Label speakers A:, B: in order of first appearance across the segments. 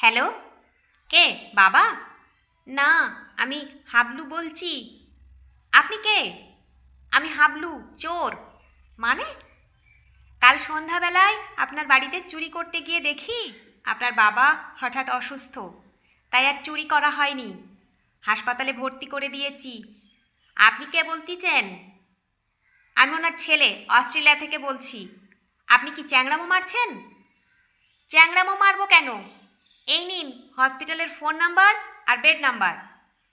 A: Hello? কে? বাবা? না, আমি হাবলু বলছি। আপনি কে? আমি হাবলু, চোর। মানে? কাল সন্ধ্যাবেলায় আপনার বাড়িতে চুরি করতে গিয়ে দেখি আপনার বাবা হঠাৎ অসুস্থ। তাই আর চুরি করা হয়নি। হাসপাতালে ভর্তি করে দিয়েছি। আপনি কে বলতেছেন? আমি ওনার ছেলে, অস্ট্রেলিয়া থেকে বলছি। আপনি কি চ্যাংড়ামো মারছেন? চ্যাংড়ামো মারবো কেন? এই নিন হসপিটালের ফোন নাম্বার আর বেড নাম্বার।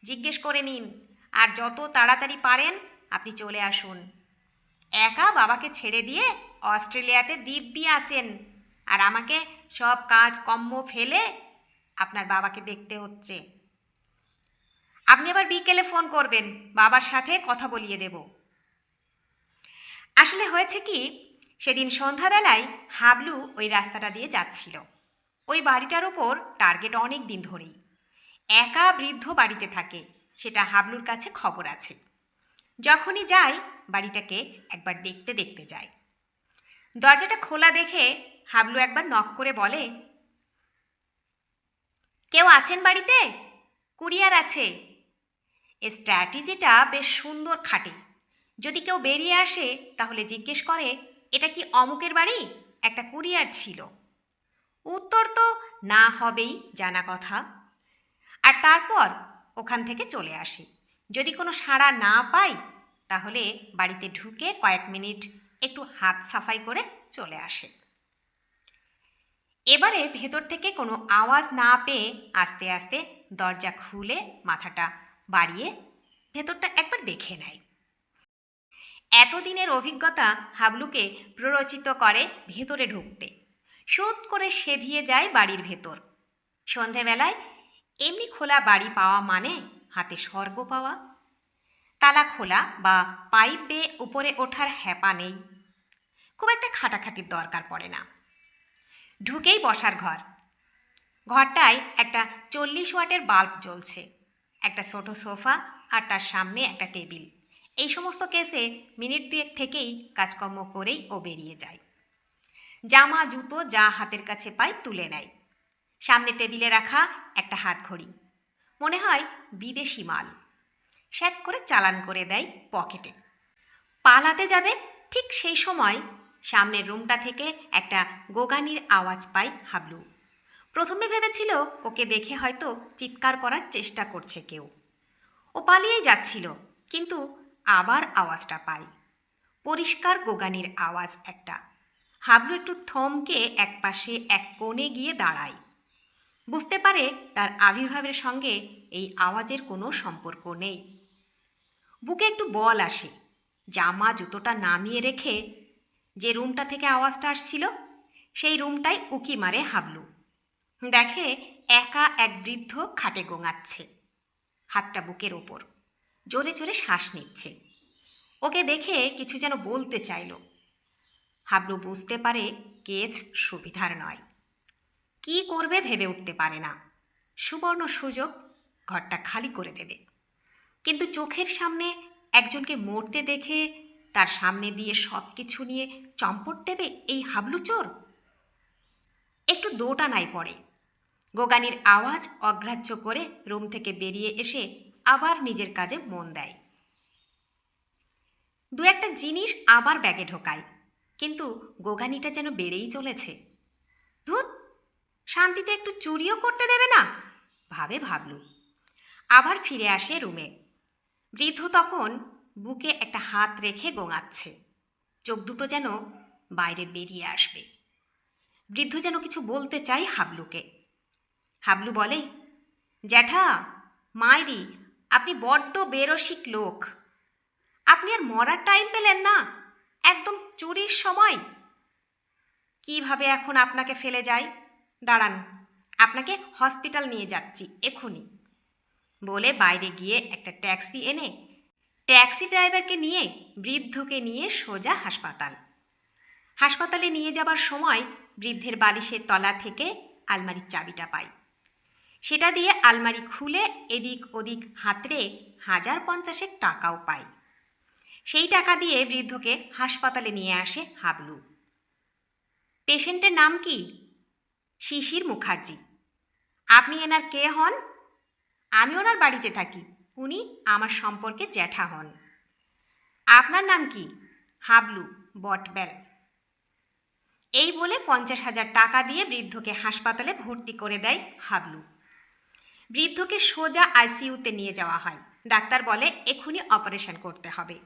A: জিজ্ঞেস করে নিন। আর যত তাড়াতাড়ি পারেন, আপনি চলে আসুন। একা বাবাকে ছেড়ে দিয়ে অস্ট্রেলিয়াতে দিব্যি আছেন। আর আমাকে সব কাজ কম্ম ফেলে আপনার বাবাকে দেখতে হচ্ছে। আপনি আবার বিকেলে ফোন করবেন, বাবার সাথে কথা বলিয়ে দেব। আসলে হয়েছে কি, সেদিন সন্ধ্যাবেলায় হাবলু ওই রাস্তাটা দিয়ে যাচ্ছিল। ওই বাড়িটার ওপর টার্গেট অনেক দিন ধরেই। একা বৃদ্ধ বাড়িতে থাকে, সেটা হাবলুর কাছে খবর আছে। যখনই যায় বাড়িটাকে একবার দেখতে দেখতে যায় দরজাটা খোলা দেখে হাবলু একবার নক করে বলে, কেউ আছেন বাড়িতে? কুরিয়ার আছে? এ স্ট্র্যাটেজিটা বেশ সুন্দর খাটে। যদি কেউ বেরিয়ে আসে, তাহলে জিজ্ঞেস করে, এটা কি অমুকের বাড়ি? একটা কুরিয়ার ছিল। উত্তর তো না হবেই জানা কথা। আর তারপর ওখান থেকে চলে আসি। যদি কোনো সাড়া না পাই, তাহলে বাড়িতে ঢুকে কয়েক মিনিট একটু হাত সাফাই করে চলে আসে। এবারে ভেতর থেকে কোনো আওয়াজ না পেয়ে আস্তে আস্তে দরজা খুলে মাথাটা বাড়িয়ে ভেতরটা একবার দেখে নেয়। এতদিনের অভিজ্ঞতা হাবলুকে প্ররোচিত করে ভেতরে ঢুকতে। শোধ করে সেধিয়ে যায় বাড়ির ভেতর। সন্ধেবেলায় এমনি খোলা বাড়ি পাওয়া মানে হাতে স্বর্গ পাওয়া। তালা খোলা বা পাইপ বেয়ে উপরে ওঠার হ্যাপা নেই। খুব একটা খাটাখাটির দরকার পড়ে না। ঢুকেই বসার ঘর। ঘরটায় একটা চল্লিশ ওয়াটের বাল্ব জ্বলছে। একটা ছোট সোফা আর তার সামনে একটা টেবিল। এই সমস্ত কেসে মিনিট দুয়েক থেকেই কাজকর্ম করেই ও বেরিয়ে যায়। জামা, জুতো যা হাতের কাছে পায় তুলে নেয়। সামনে টেবিলে রাখা একটা হাত ঘড়ি মনে হয় বিদেশি মাল। শ্যাক করে চালান করে দেয় পকেটে। পালাতে যাবে ঠিক সেই সময় সামনের রুমটা থেকে একটা গোগানির আওয়াজ পায় হাবলু। প্রথমে ভেবেছিল ওকে দেখে হয়তো চিৎকার করার চেষ্টা করছে কেউ। ও পালিয়েই যাচ্ছিল, কিন্তু আবার আওয়াজটা পায় পরিষ্কার গোগানির আওয়াজ একটা। হাবলু একটু থমকে একপাশে এক কোণে গিয়ে দাঁড়ায়। বুঝতে পারে তার আবির্ভাবের সঙ্গে এই আওয়াজের কোনো সম্পর্ক নেই। বুকে একটু বল আসে। জামা জুতোটা নামিয়ে রেখে যে রুমটা থেকে আওয়াজটা আসছিল, সেই রুমটাই উকি মারে হাবলু। দেখে একা এক বৃদ্ধ খাটে গোঙাচ্ছে। হাতটা বুকের ওপর। জোরে জোরে শ্বাস নিচ্ছে। ওকে দেখে কিছু যেন বলতে চাইল। হাবলু বুঝতে পারে কেস সুবিধার নয়। কি করবে ভেবে উঠতে পারে না। সুবর্ণ সুযোগ ঘরটা খালি করে দেবে। কিন্তু চোখের সামনে একজনকে মরতে দেখে তার সামনে দিয়ে সব কিছু নিয়ে চম্পট দেবে এই হাবলু চোর? একটু দোটা নাই পড়ে। গোগানির আওয়াজ অগ্রাহ্য করে রুম থেকে বেরিয়ে এসে আবার নিজের কাজে মন দেয়। দু একটা জিনিস আবার ব্যাগে ঢোকায়। কিন্তু গোগানিটা যেন বেড়েই চলেছে। ধুত, শান্তিতে একটু চুরিও করতে দেবে না? ভাবে ভাবলু আবার ফিরে আসে রুমে। বৃদ্ধ তখন বুকে একটা হাত রেখে গোঙাচ্ছে। চোখ দুটো যেন বাইরে বেরিয়ে আসবে। বৃদ্ধ যেন কিছু বলতে চাই হাবলুকে। হাবলু বলে, জ্যাঠা মায়েরি আপনি বড্ড বেরসিক লোক। আপনি আর মরার টাইম পেলেন না। একদম চুরির সময়? কীভাবে এখন আপনাকে ফেলে যায়? দাঁড়ান, আপনাকে হসপিটাল নিয়ে যাচ্ছি এখনই বলে বাইরে গিয়ে একটা ট্যাক্সি এনে, ট্যাক্সি ড্রাইভারকে নিয়ে, বৃদ্ধকে নিয়ে সোজা হাসপাতাল। হাসপাতালে নিয়ে যাবার সময় বৃদ্ধের বালিশের তলা থেকে আলমারির চাবিটা পাই। সেটা দিয়ে আলমারি খুলে এদিক ওদিক হাতড়ে হাজার পঞ্চাশেক টাকাও পায় সেই টাকা দিয়ে বৃদ্ধকে হাসপাতালে নিয়ে আসে হাবলু। পেশেন্টের নাম কি? শিশির মুখার্জি। আপনি এনার কে হন? আমি ওনার বাড়িতে থাকি। উনি আমার সম্পর্কে জ্যাঠা হন। আপনার নাম কি? হাবলু, বটবেল। এই বলে পঞ্চাশ হাজার টাকা দিয়ে বৃদ্ধকে হাসপাতালে ভর্তি করে দেয় হাবলু। বৃদ্ধকে সোজা আইসিইউতে নিয়ে যাওয়া হয়। ডাক্তার বলে এক্ষুনি অপারেশন করতে হবে।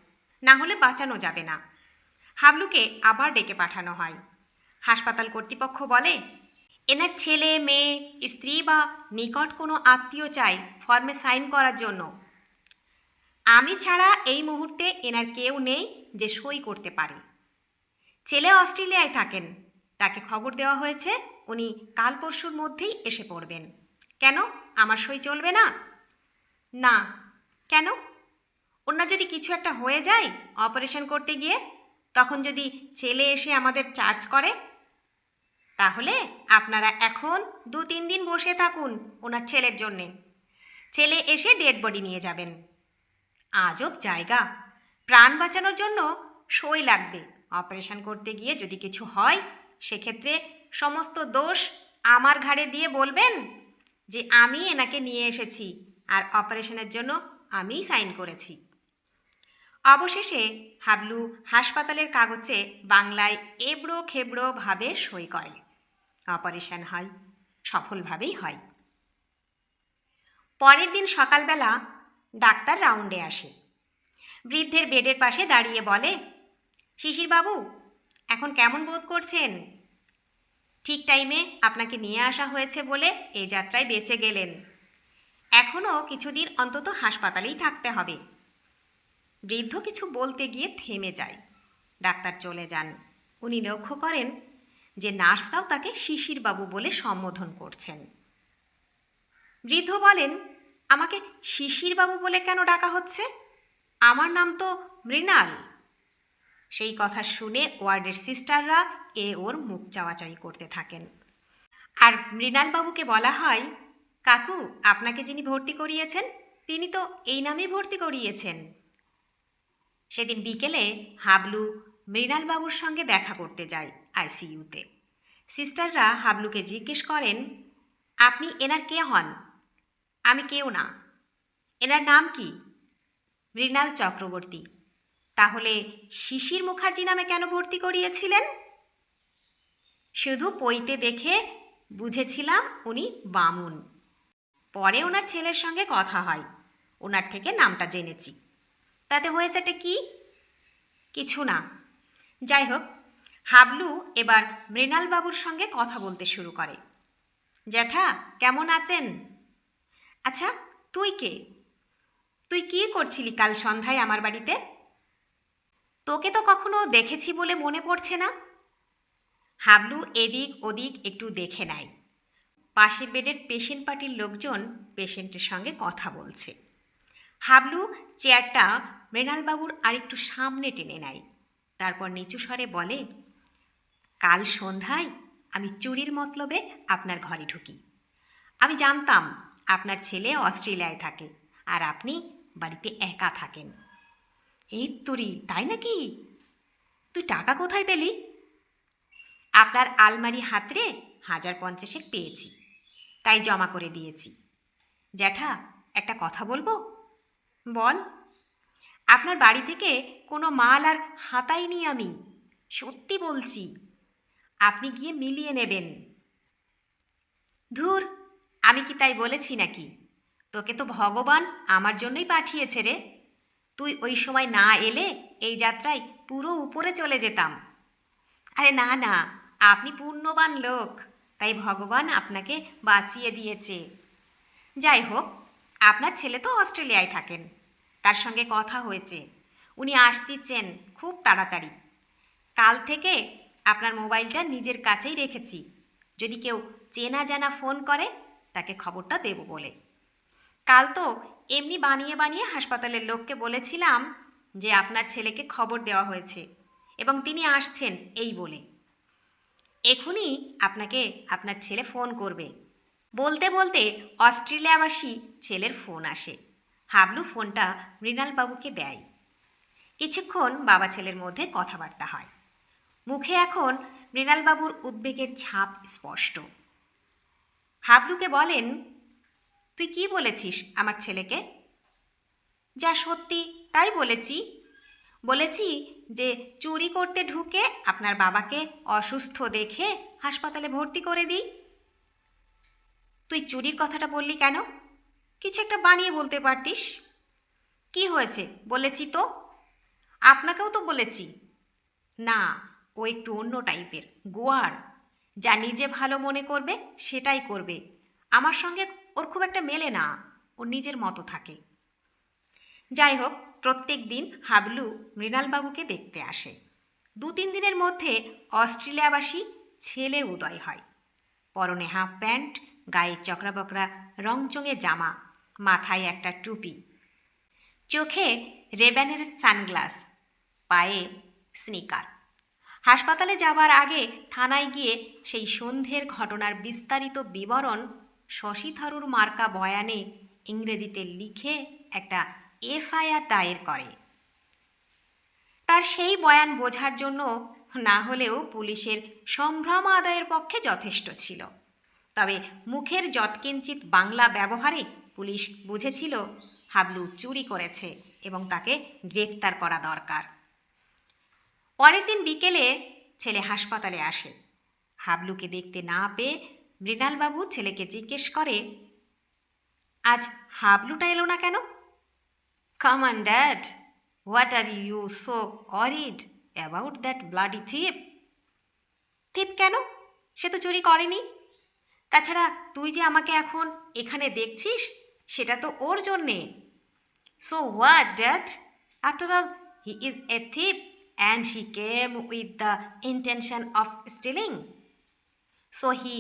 A: না হলে বাঁচানো যাবে না। হাবলুকে আবার ডেকে পাঠানো হয়। হাসপাতাল কর্তৃপক্ষ বলে, এনার ছেলে, মেয়ে, স্ত্রী বা নিকট কোনো আত্মীয় চাই ফর্মে সাইন করার জন্য। আমি ছাড়া এই মুহূর্তে এনার কেউ নেই যে সই করতে পারে। ছেলে অস্ট্রেলিয়ায় থাকেন। তাকে খবর দেওয়া হয়েছে, উনি কাল পরশুর মধ্যেই এসে পড়বেন। কেন? আমার সই চলবে না? না। কেন? ওনার যদি কিছু একটা হয়ে যায় অপারেশন করতে গিয়ে, তখন যদি ছেলে এসে আমাদের চার্জ করে, তাহলে আপনারা এখন দু তিন দিন বসে থাকুন ওনার ছেলের জন্যে। ছেলে এসে ডেড বডি নিয়ে যাবেন। আজব জায়গা। প্রাণ বাঁচানোর জন্য সই লাগবে। অপারেশন করতে গিয়ে যদি কিছু হয়, সেক্ষেত্রে সমস্ত দোষ আমার ঘাড়ে দিয়ে বলবেন যে আমি এনাকে নিয়ে এসেছি আর অপারেশনের জন্য আমিই সাইন করেছি। অবশেষে হাবলু হাসপাতালের কাগজে বাংলায় এবড়ো খেবড়ো ভাবে সই করে। অপারেশন হয়, সফলভাবেই হয়। পরের দিন সকালবেলা ডাক্তার রাউন্ডে আসে। বৃদ্ধের বেডের পাশে দাঁড়িয়ে বলে, শিশিরবাবু, এখন কেমন বোধ করছেন? ঠিক টাইমে আপনাকে নিয়ে আসা হয়েছে বলে এই যাত্রায় বেঁচে গেলেন। এখনও কিছুদিন অন্তত হাসপাতালেই থাকতে হবে। বৃদ্ধ কিছু বলতে গিয়ে থেমে যায়। ডাক্তার চলে যান। উনি লক্ষ্য করেন যে নার্সরাও তাকে শিশিরবাবু বলে সম্বোধন করছেন। বৃদ্ধ বলেন, আমাকে শিশিরবাবু বলে কেন ডাকা হচ্ছে? আমার নাম তো মৃণাল। সেই কথা শুনে ওয়ার্ডের সিস্টাররা এ ওর মুখ চাওয়াচাই করতে থাকেন। আর মৃণালবাবুকে বলা হয়, কাকু, আপনাকে যিনি ভর্তি করিয়েছেন, তিনি তো এই নামেই ভর্তি করিয়েছেন। সেদিন বিকেলে হাবলু মৃণালবাবুর সঙ্গে দেখা করতে যায় আইসিইউতে। সিস্টাররা হাবলুকে জিজ্ঞেস করেন, আপনি এনার কে হন? আমি কেউ না। এনার নাম কি? মৃণাল চক্রবর্তী। তাহলে শিশির মুখার্জি নামে কেন ভর্তি করিয়েছিলেন? শুধু পইতে দেখে বুঝেছিলাম উনি বামুন। পরে ওনার ছেলের সঙ্গে কথা হয়। ওনার থেকে নামটা জেনেছি। তাতে হয়েছেটা কি? কিছু না। যাই হোক, হাবলু এবার মৃণালবাবুর সঙ্গে কথা বলতে শুরু করে। জ্যাঠা, কেমন আছেন? আচ্ছা তুই কে? তুই কি করছিলি কাল সন্ধ্যায় আমার বাড়িতে? তোকে তো কখনো দেখেছি বলে মনে পড়ছে না? হাবলু এদিক ওদিক একটু দেখে নেয়। পাশের বেডের পেশেন্ট পার্টির লোকজন পেশেন্টের সঙ্গে কথা বলছে। হাবলু চেয়ারটা মৃণালবাবুর আরেকটু সামনে টেনে নেয়। তারপর নিচু স্বরে বলে, কাল সন্ধ্যায় আমি চুরির মতলবে আপনার ঘরে ঢুকি। আমি জানতাম আপনার ছেলে অস্ট্রেলিয়ায় থাকে আর আপনি বাড়িতে একা থাকেন। এই তুরি, তাই নাকি? তুই টাকা কোথায় পেলি? আপনার আলমারি হাতরে হাজার পঞ্চাশেক পেয়েছি, তাই জমা করে দিয়েছি। জ্যাঠা, একটা কথা বলব? বল। আপনার বাড়ি থেকে কোনো মাল আর হাতাইনি আমি। সত্যি বলছি। আপনি গিয়ে মিলিয়ে নেবেন। ধুর, আমি কি তাই বলেছি নাকি? তোকে তো ভগবান আমার জন্যই পাঠিয়েছে রে। তুই ওই সময় না এলে এই যাত্রায় পুরো উপরে চলে যেতাম। আরে না না, আপনি পূর্ণবান লোক। তাই ভগবান আপনাকে বাঁচিয়ে দিয়েছে। যাই হোক আপনার ছেলে তো অস্ট্রেলিয়ায় থাকেন। তার সঙ্গে কথা হয়েছে। উনি আসতেছেন খুব তাড়াতাড়ি। কাল থেকে আপনার মোবাইলটা নিজের কাছেই রেখেছি। যদি কেউ চেনা জানা ফোন করে, তাকে খবরটা দেব বলে। কাল তো এমনি বানিয়ে বানিয়ে হাসপাতালের লোককে বলেছিলাম যে আপনার ছেলেকে খবর দেওয়া হয়েছে এবং তিনি আসছেন এই বলে। এখনই আপনাকে আপনার ছেলে ফোন করবে। বলতে বলতে অস্ট্রেলিয়াবাসী ছেলের ফোন আসে। হাবলু ফোনটা মৃণালবাবুকে দেয়। কিছুক্ষণ বাবা ছেলের মধ্যে কথাবার্তা হয়। মুখে এখন মৃণালবাবুর উদ্বেগের ছাপ স্পষ্ট। হাবলুকে বলেন, তুই কি বলেছিস আমার ছেলেকে? যা সত্যি, তাই বলেছি। বলেছি যে চুরি করতে ঢুকে আপনার বাবাকে অসুস্থ দেখে হাসপাতালে ভর্তি করে দিই। তুই চুরির কথাটা বললি কেন? কিছু একটা বানিয়ে বলতে পারতিস। কি হয়েছে? বলেছি তো। আপনাকেও তো বলেছি। না, ও একটু অন্য টাইপের, গোয়ার। যা নিজে ভালো মনে করবে, সেটাই করবে। আমার সঙ্গে ওর খুব একটা মেলে না। ও নিজের মতো থাকে। যাই হোক, প্রত্যেক দিন হাবলু মৃণালবাবুকে দেখতে আসে। দু তিন দিনের মধ্যে অস্ট্রেলিয়াবাসী ছেলে উদয় হয়। পরনে হাফ প্যান্ট গায়ে চকরাবকরা রংচঙে জামা, মাথায় একটা টুপি। চোখে রেব্যানের সানগ্লাস, পায়ে স্নিকার। হাসপাতালে যাবার আগে থানায় গিয়ে সেই সন্ধ্যের ঘটনার বিস্তারিত বিবরণ শশী থারুর মার্কা বয়ানে ইংরেজিতে লিখে একটা এফআইআর দায়ের করে। তার সেই বয়ান বোঝার জন্য না হলেও পুলিশের সম্ভ্রম আদায়ের পক্ষে যথেষ্ট ছিল। তবে মুখের যৎকিঞ্চিত বাংলা ব্যবহারে পুলিশ বুঝেছিল হাবলু চুরি করেছে এবং তাকে গ্রেফতার করা দরকার। পরের দিন বিকেলে ছেলে হাসপাতালে আসে। হাবলুকে দেখতে না পেয়ে মৃণালবাবু ছেলেকে জিজ্ঞেস করে, আজ হাবলুটা এলো না কেন? Come on dad what are you so worried about that bloody thief thief কেন? সে তো চুরি করেনি। তাছাড়া তুই যে আমাকে এখন এখানে দেখছিস, সেটা তো ওর জন্যে। So what dad after all he is a thief and he came with the intention of stealing so he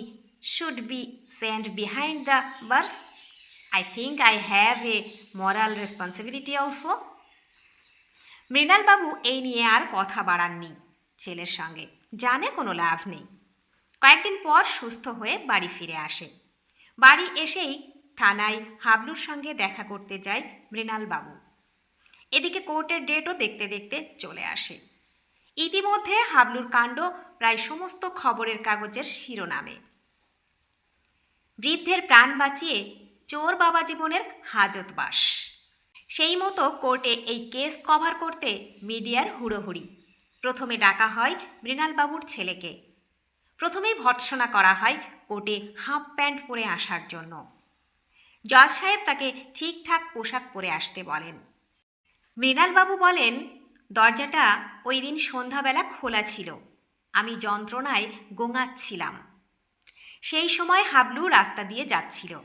A: should be send behind the bars I think I have a moral responsibility also. মৃণালবাবু এই নিয়ে আর কথা বাড়াননি ছেলের সঙ্গে। জানে কোনো লাভ নেই। কয়েকদিন পর সুস্থ হয়ে বাড়ি ফিরে আসে। বাড়ি এসেই থানায় হাবলুর সঙ্গে দেখা করতে যায় মৃণালবাবু এদিকে কোর্টের ডেটও দেখতে দেখতে চলে আসে। ইতিমধ্যে হাবলুর কাণ্ড প্রায় সমস্ত খবরের কাগজের শিরোনামে। বৃদ্ধের প্রাণ বাঁচিয়ে চোর বাবা জীবনের হাজতবাস সেই মতো কোর্টে এই কেস কভার করতে মিডিয়ার হুড়োহুড়ি। প্রথমে ডাকা হয় মৃণালবাবুর ছেলেকে। প্রথমেই ভর্ৎসনা করা হয় কোর্টে হাফ প্যান্ট পরে আসার জন্য। জজ সাহেব তাকে ঠিকঠাক পোশাক পরে আসতে বলেন। মৃণালবাবু বলেন, দরজাটা ওই দিন সন্ধ্যাবেলা খোলা ছিল। আমি যন্ত্রণায় গোঙাচ্ছিলাম। সেই সময় হাবলু রাস্তা দিয়ে যাচ্ছিল।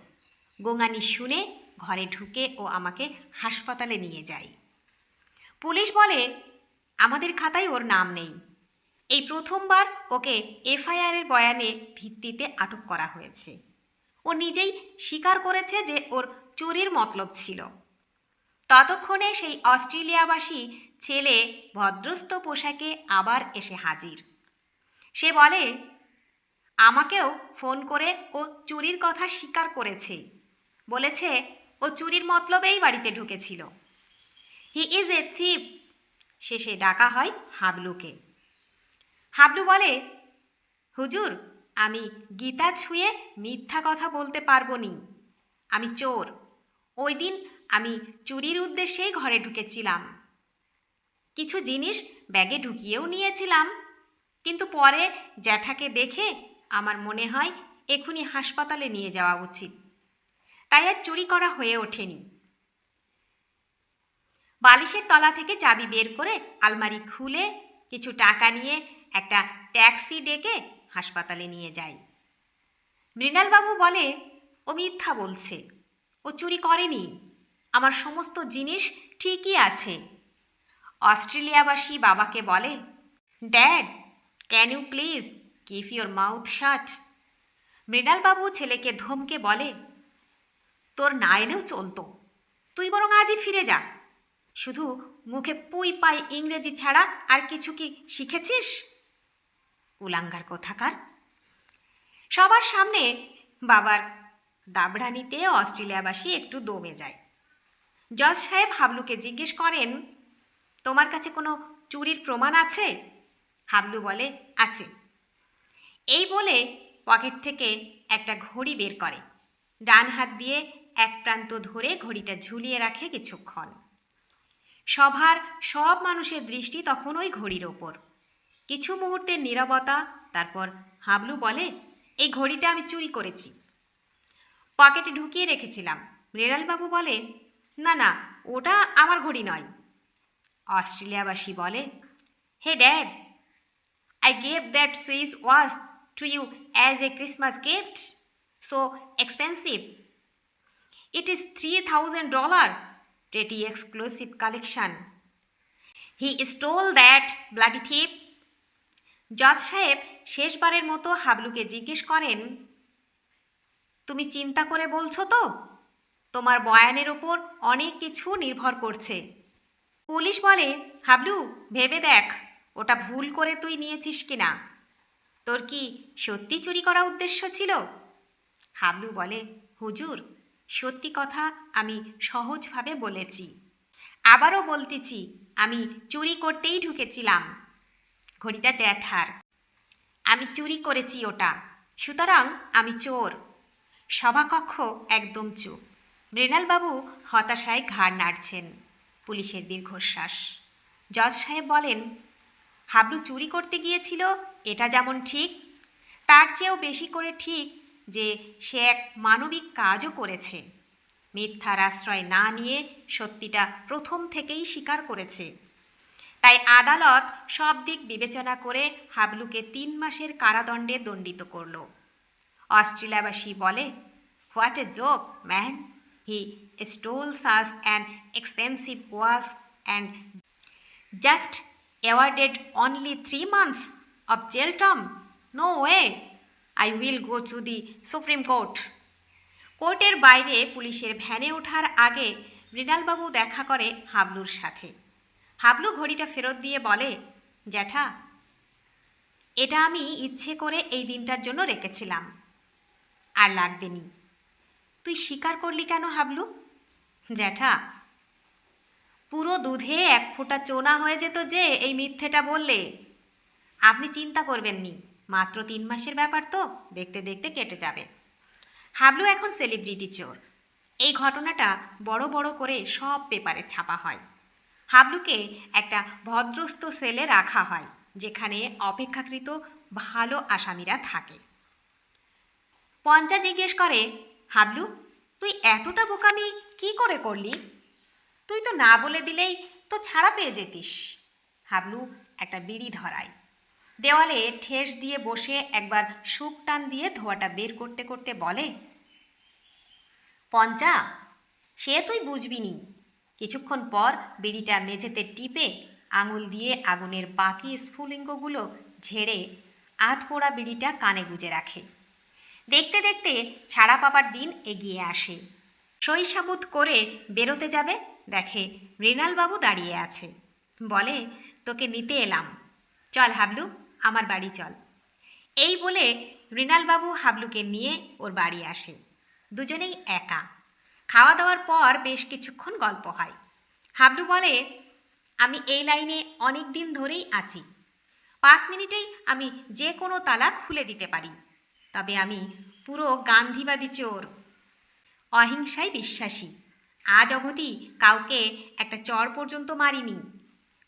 A: গোঙানি শুনে ঘরে ঢুকে ও আমাকে হাসপাতালে নিয়ে যায়। পুলিশ বলে, আমাদের খাতায় ওর নাম নেই। এই প্রথমবার ওকে এফআইআরের বয়ানে ভিত্তিতে আটক করা হয়েছে। ও নিজেই স্বীকার করেছে যে ওর চুরির মতলব ছিল। ততক্ষণে সেই অস্ট্রেলিয়াবাসী ছেলে ভদ্রস্থ পোশাকে আবার এসে হাজির। সে বলে, আমাকেও ফোন করে ও চুরির কথা স্বীকার করেছে। বলেছে, ও চুরির মতলবেই বাড়িতে ঢুকেছিল। He is a thief. শেষে ডাকা হয় হাবলুকে। হাবলু বলে, হুজুর, আমি গীতা ছুঁয়ে মিথ্যা কথা বলতে পারব নি। আমি চোর। ওই দিন আমি চুরির উদ্দেশ্যেই ঘরে ঢুকেছিলাম। কিছু জিনিস ব্যাগে ঢুকিয়েও নিয়েছিলাম, কিন্তু পরে জ্যাঠাকে দেখে আমার মনে হয় এখুনি হাসপাতালে নিয়ে যাওয়া উচিত। তাই আর চুরি করা হয়ে ওঠেনি। বালিশের তলা থেকে চাবি বের করে আলমারি খুলে কিছু টাকা নিয়ে একটা ট্যাক্সি ডেকে হাসপাতালে নিয়ে যাই মৃণালবাবু বলে, ও মিথ্যা বলছে। ও চুরি করেনি। আমার সমস্ত জিনিস ঠিকই আছে। অস্ট্রেলিয়াবাসী বাবাকে বলে, dad, can you please keep your mouth shut? মৃণালবাবু ছেলেকে ধমকে বলে, তোর না এলেও চলতো। তুই বরং আজই ফিরে যা। শুধু মুখে পুই পাই ইংরেজি ছাড়া আর কিছু কি শিখেছিস? উলাঙ্গার কোথাকার? সবার সামনে বাবার দাবড়ানিতে অস্ট্রেলিয়াবাসী একটু দমে যায়। জজ সাহেব হাবলুকে জিজ্ঞেস করেন, তোমার কাছে কোনো চুরির প্রমাণ আছে? হাবলু বলে, আছে। এই বলে পকেট থেকে একটা ঘড়ি বের করে। ডান হাত দিয়ে এক প্রান্ত ধরে ঘড়িটা ঝুলিয়ে রাখে কিছুক্ষণ। সভার সব মানুষের দৃষ্টি তখন ওই ঘড়ির ওপর। কিছু মুহূর্তের নীরবতা, তারপর হাবলু বলে, এই ঘড়িটা আমি চুরি করেছি পকেটে ঢুকিয়ে রেখেছিলাম মৃণালবাবু বলে, না না, ওটা আমার ঘড়ি নয় অস্ট্রেলিয়াবাসী বলে, hey dad I gave that Swiss watch to you as a Christmas gift so expensive it is three thousand dollar pretty exclusive collection. He stole that bloody thief. জজ সাহেব শেষবারের মতো হাবলুকে জিজ্ঞেস করেন, তুমি চিন্তা করে বলছো তো? তোমার বয়ানের ওপর অনেক কিছু নির্ভর করছে। পুলিশ বলে, হাবলু, ভেবে দেখ, ওটা ভুল করে তুই নিয়েছিস কিনা? তোর কি সত্যি চুরি করা উদ্দেশ্য ছিল? হাবলু বলে, হুজুর, সত্যি কথা আমি সহজভাবে বলেছি। আবারও বলতেছি, আমি চুরি করতেই ঢুকেছিলাম। ঘড়িটা জ্যাঠার। আমি চুরি করেছি ওটা। সুতরাং আমি চোর। সভাকক্ষ একদম চুপ। মৃণালবাবু হতাশায় ঘাড় নাড়ছেন পুলিশের দীর্ঘশ্বাস। জজ সাহেব বলেন, হাবলু চুরি করতে গিয়েছিল, এটা যেমন ঠিক, তার চেয়েও বেশি করে ঠিক যে সে এক মানবিক কাজও করেছে। মিথ্যার আশ্রয় না নিয়ে সত্যিটা প্রথম থেকেই স্বীকার করেছে। তাই আদালত সব দিক বিবেচনা করে হাবলুকে তিন মাসের কারাদণ্ডে দণ্ডিত করল। অস্ট্রেলিয়াবাসী বলে, what a joke, man. He stole such an expensive watch and just awarded only three months of jail term. No way, I will go to the supreme court. কোর্টের বাইরে পুলিশের ভ্যানে ওঠার আগে মৃণালবাবু দেখা করে হাবলুর সাথে। হাবলু ঘড়িটা ফেরত দিয়ে বলে, জ্যাঠা, এটা আমি ইচ্ছে করে এই দিনটার জন্য রেখেছিলাম। আর লাগবে নি। তুই স্বীকার করলি কেন হাবলু জ্যাঠা, পুরো দুধে এক ফোঁটা চোনা হয়ে যেত যে এই মিথ্যেটা বললে। আপনি চিন্তা করবেন নি, মাত্র তিন মাসের ব্যাপার তো, দেখতে দেখতে কেটে যাবে। হাবলু এখন সেলিব্রিটি চোর। এই ঘটনাটা বড় বড় করে সব পেপারে ছাপা হয়। হাবলুকে একটা ভদ্রস্থ সেলে রাখা হয়, যেখানে অপেক্ষাকৃত ভালো আসামিরা থাকে। পঞ্চা জিজ্ঞেস করে, হাবলু, তুই এতটা বোকামি কি করে করলি? তুই তো না বলে দিলেই তো ছাড়া পেয়ে যেতিস। হাবলু একটা বিড়ি ধরায়। দেওয়ালে ঠেস দিয়ে বসে একবার সুখ টান দিয়ে ধোয়াটা বের করতে করতে বলে, পঞ্চা, সে তুই বুঝবি নি। কিছুক্ষণ পর বিড়িটা মেঝেতে টিপে আঙুল দিয়ে আগুনের বাকি স্ফুলিঙ্গগুলো ঝেড়ে আধ পোড়া বিড়িটা কানে গুজে রাখে। দেখতে দেখতে ছাড়া পাবার দিন এগিয়ে আসে। সইসাবুত করে বেরোতে যাবে, দেখে মৃণালবাবু দাঁড়িয়ে আছে। বলে, তোকে নিতে এলাম। চল হাবলু, আমার বাড়ি চল। এই বলে মৃণালবাবু হাবলুকে নিয়ে ওর বাড়ি আসে। দুজনেই একা। খাওয়া দাওয়ার পর বেশ কিছুক্ষণ গল্প হয়। হাবলু বলে, আমি এই লাইনে অনেক দিন ধরেই আছি। পাঁচ মিনিটেই আমি যে কোনো তালা খুলে দিতে পারি। তবে আমি পুরো গান্ধীবাদী চোর। অহিংসায় বিশ্বাসী। আজ অবধি কাউকে একটা চর পর্যন্ত মারিনি।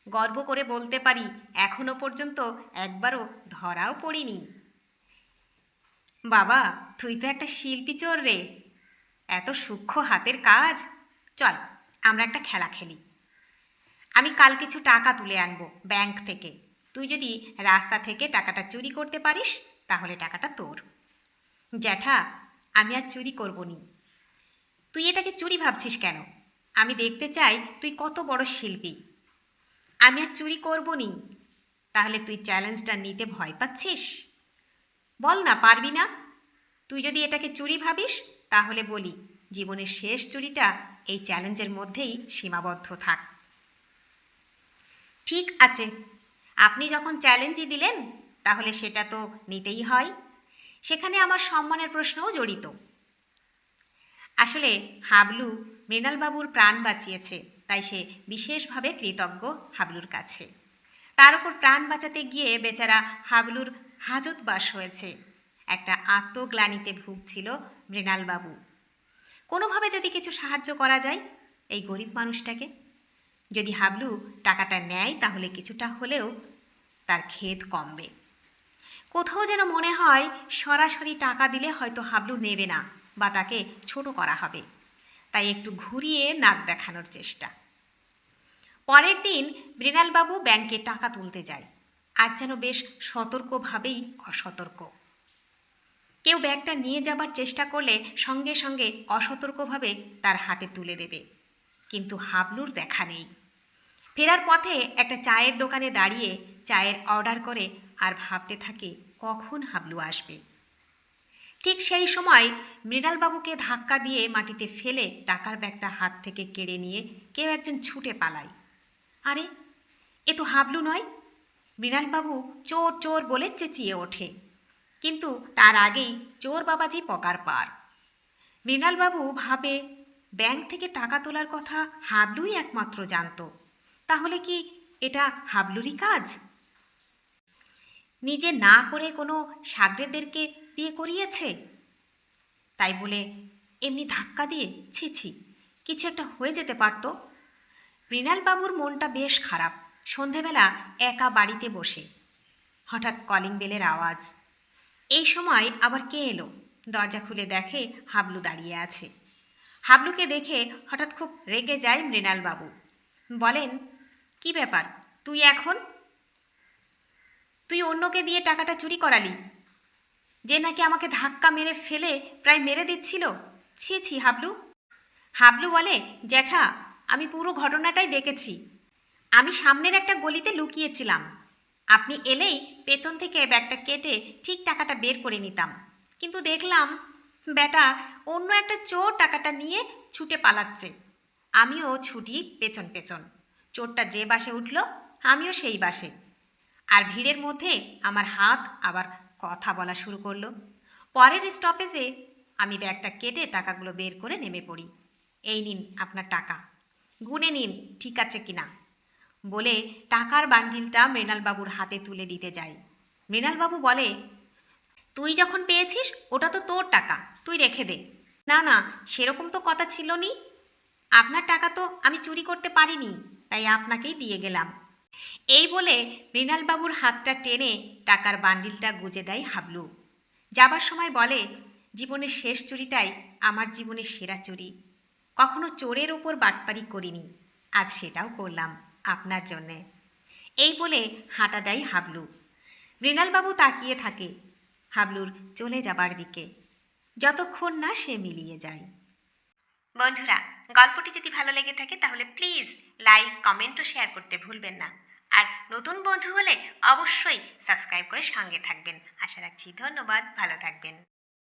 A: গর্ব করে বলতে পারি, এখনও পর্যন্ত একবারও ধরাও পড়িনি। বাবা, তুই তো একটা শিল্পী চোর রে। এত সূক্ষ্ম হাতের কাজ? চল, আমরা একটা খেলা খেলি। আমি কাল কিছু টাকা তুলে আনব ব্যাংক থেকে। তুই যদি রাস্তা থেকে টাকাটা চুরি করতে পারিস, তাহলে টাকাটা তোর। জ্যাঠা, আমি আর চুরি করব নি। তুই এটাকে চুরি ভাবছিস কেন? আমি দেখতে চাই তুই কত বড় শিল্পী। আমি আর চুরি করব নি। তাহলে তুই চ্যালেঞ্জটা নিতে ভয় পাচ্ছিস? বল না, পারবি না? তুই যদি এটাকে চুরি ভাবিস তাহলে বলি, জীবনের শেষ চুরিটা এই চ্যালেঞ্জের মধ্যেই সীমাবদ্ধ থাক। ঠিক আছে, আপনি যখন চ্যালেঞ্জই দিলেন, তাহলে সেটা তো নিতেই হয়। সেখানে আমার সম্মানের প্রশ্নও জড়িত। আসলে হাবলু মৃণালবাবুর প্রাণ বাঁচিয়েছে, তাই সে বিশেষভাবে কৃতজ্ঞ হাবলুর কাছে। তার উপর প্রাণ বাঁচাতে গিয়ে বেচারা হাবলুর হাজত বাস হয়েছে। একটা আত্মগ্লানিতে ভুগছিল মৃণালবাবু। কোনোভাবে যদি কিছু সাহায্য করা যায় এই গরিব মানুষটাকে? যদি হাবলু টাকাটা নেয় তাহলে কিছুটা হলেও তার ক্ষেত কমবে। কোথাও যেন মনে হয় সরাসরি টাকা দিলে হয়তো হাবলু নেবে না বা তাকে ছোট করা হবে। তাই একটু ঘুরিয়ে নাক দেখানোর চেষ্টা। পরের দিন মৃণালবাবু ব্যাংকে টাকা তুলতে যায়। আর যেন বেশ সতর্কভাবেই অসতর্ক। কেউ ব্যাগটা নিয়ে যাবার চেষ্টা করলে সঙ্গে সঙ্গে অসতর্কভাবে তার হাতে তুলে দেবে। কিন্তু হাবলুর দেখা নেই। ফেরার পথে একটা চায়ের দোকানে দাঁড়িয়ে চায়ের অর্ডার করে আর ভাবতে থাকে, কখন হাবলু আসবে? ঠিক সেই সময় মৃণালবাবুকে ধাক্কা দিয়ে মাটিতে ফেলে টাকার ব্যাগটা হাত থেকে কেড়ে নিয়ে কেউ একজন ছুটে পালায়। আরে, এ তো হাবলু নয়। মৃণালবাবু চোর চোর বলে চেঁচিয়ে ওঠে। কিন্তু তার আগেই চোর বাবাজি পকার পার। মৃণালবাবু ভাবে, ব্যাংক থেকে টাকা তোলার কথা হাবলুই একমাত্র জানতো। তাহলে কি এটা হাবলুরই কাজ? নিজে না করে কোনো সাগরেদেরকে দিয়ে করিয়েছে? তাই বলে, এমনি ধাক্কা দিয়ে, ছি ছি, কিছু একটা হয়ে যেতে পারত। মৃণালবাবুর মনটা বেশ খারাপ। সন্ধেবেলা একা বাড়িতে বসে। হঠাৎ কলিং বেলের আওয়াজ। এই সময় আবার কে এলো? দরজা খুলে দেখে হাবলু দাঁড়িয়ে আছে। হাবলুকে দেখে হঠাৎ খুব রেগে যায় মৃণালবাবু বলেন, কি ব্যাপার? তুই এখন? তুই অন্যকে দিয়ে টাকাটা চুরি করালি। যে নাকি আমাকে ধাক্কা মেরে ফেলে প্রায় মেরে দিচ্ছিল। ছি ছি, হাবলু। হাবলু বলে, জ্যাঠা, আমি পুরো ঘটনাটাই দেখেছি। আমি সামনের একটা গলিতে লুকিয়েছিলাম। আপনি এলেই পেছন থেকে ব্যাগটা কেটে ঠিক টাকাটা বের করে নিতাম। কিন্তু দেখলাম, ব্যাটা অন্য একটা চোর টাকাটা নিয়ে ছুটে পালাচ্ছে। আমিও ছুটি পেছন পেছন। চোরটা যে বাসে উঠল, আমিও সেই বাসে। আর ভিড়ের মধ্যে আমার হাত আবার কথা বলা শুরু করল। পরের স্টপেজে আমি ব্যাগটা কেটে টাকাগুলো বের করে নেমে পড়ি। এই নিন আপনার টাকা। গুনে নিন, ঠিক আছে কিনা? বলে টাকার বান্ডিলটা মৃণালবাবুর হাতে তুলে দিতে যাই। মৃণালবাবু বলে, তুই যখন পেয়েছিস, ওটা তো তোর টাকা, তুই রেখে দে। না না, সেরকম তো কথা ছিল নি আপনার টাকা তো আমি চুরি করতে পারিনি, তাই আপনাকেই দিয়ে গেলাম। এই বলে মৃণালবাবুর হাতটা টেনে টাকার বান্ডিলটা গুজে দেয় হাবলু। যাবার সময় বলে, জীবনের শেষ চুরিটাই আমার জীবনের সেরা চুরি। কখনো চোরের ওপর বাটপারি করিনি, আজ সেটাও করলাম। আপনার জন্যে। এই বলে হাঁটা দেয় হাবলু। মৃণালবাবু তাকিয়ে থাকে হাবলুর চলে যাবার দিকে। যতক্ষণ না সে মিলিয়ে যায়। বন্ধুরা, গল্পটি যদি ভালো লেগে থাকে তাহলে প্লিজ লাইক, কমেন্ট ও শেয়ার করতে ভুলবেন না। আর নতুন বন্ধু হলে অবশ্যই সাবস্ক্রাইব করে সঙ্গে থাকবেন। আশা রাখছি ধন্যবাদ, ভালো থাকবেন।